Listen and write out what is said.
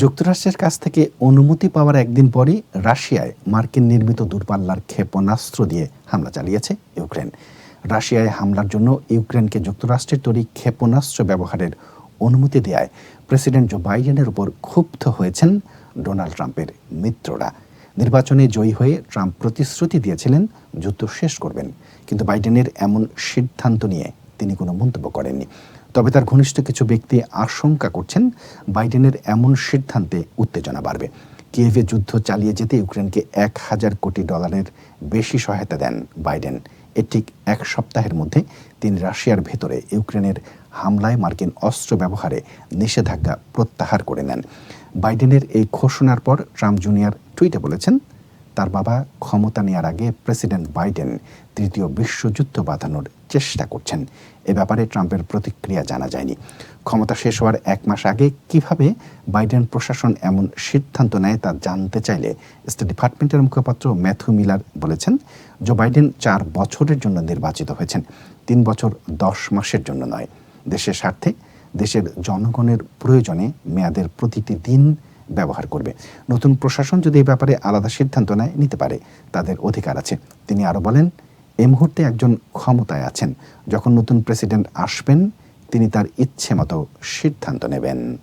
যুক্তরাষ্ট্রের কাছ থেকে অনুমতি পাওয়ার একদিন পরই রাশিয়ায় মার্কিন নির্মিত দূরপাল্লার ক্ষেপণাস্ত্র দিয়ে হামলা চালিয়েছে ইউক্রেন। রাশিয়ায় হামলার জন্য ইউক্রেনকে যুক্তরাষ্ট্রের তৈরি ক্ষেপণাস্ত্র ব্যবহারের অনুমতি দেয়ায় প্রেসিডেন্ট জো বাইডেনের উপর ক্ষুব্ধ হয়েছেন ডোনাল্ড ট্রাম্পের মিত্ররা। নির্বাচনে জয়ী হয়ে ট্রাম্প প্রতিশ্রুতি দিয়েছিলেন, যুদ্ধ শেষ করবেন। কিন্তু বাইডেনের এমন সিদ্ধান্ত নিয়ে তিনি কোনো মন্তব্য করেননি। তবে তার ঘনিষ্ঠ কিছু ব্যক্তি আশঙ্কা করছেন বাইডেনের এমন সিদ্ধান্তে উত্তেজনা বাড়বে। কিয়েভে যুদ্ধ চালিয়ে যেতে ইউক্রেনকে এক হাজার কোটি ডলারের বেশি সহায়তা দেন বাইডেন। এর ঠিক এক সপ্তাহের মধ্যে তিনি রাশিয়ার ভেতরে ইউক্রেনের হামলায় মার্কিন অস্ত্র ব্যবহারে নিষেধাজ্ঞা প্রত্যাহার করে নেন। বাইডেনের এই ঘোষণার পর ট্রাম্প জুনিয়র টুইটে বলেছেন তার বাবা ক্ষমতা নেওয়ার আগে প্রেসিডেন্ট বাইডেন তৃতীয় বিশ্বযুদ্ধ বাঁধানোর চেষ্টা করছেন। এ ব্যাপারে ট্রাম্পের প্রতিক্রিয়া জানা যায়নি। ক্ষমতা শেষ হওয়ার এক মাস আগে কীভাবে বাইডেন প্রশাসন এমন সিদ্ধান্ত নেয় তা জানতে চাইলে স্টেট ডিপার্টমেন্টের মুখপাত্র ম্যাথু মিলার বলেছেন, জো বাইডেন চার বছরের জন্য নির্বাচিত হয়েছেন, তিন বছর দশ মাসের জন্য নয়। দেশের স্বার্থে, দেশের জনগণের প্রয়োজনে মেয়াদের প্রতিটি দিন ব্যবহার করবে। নতুন প্রশাসন যদি এই ব্যাপারে আলাদা সিদ্ধান্ত নেয়, নিতে পারে। তাদের অধিকার আছে। তিনি আরও বলেন এই মুহূর্তে একজন ক্ষমতায় আছেন। যখন নতুন প্রেসিডেন্ট আসবেন, তিনি তার ইচ্ছে মতো সিদ্ধান্ত নেবেন।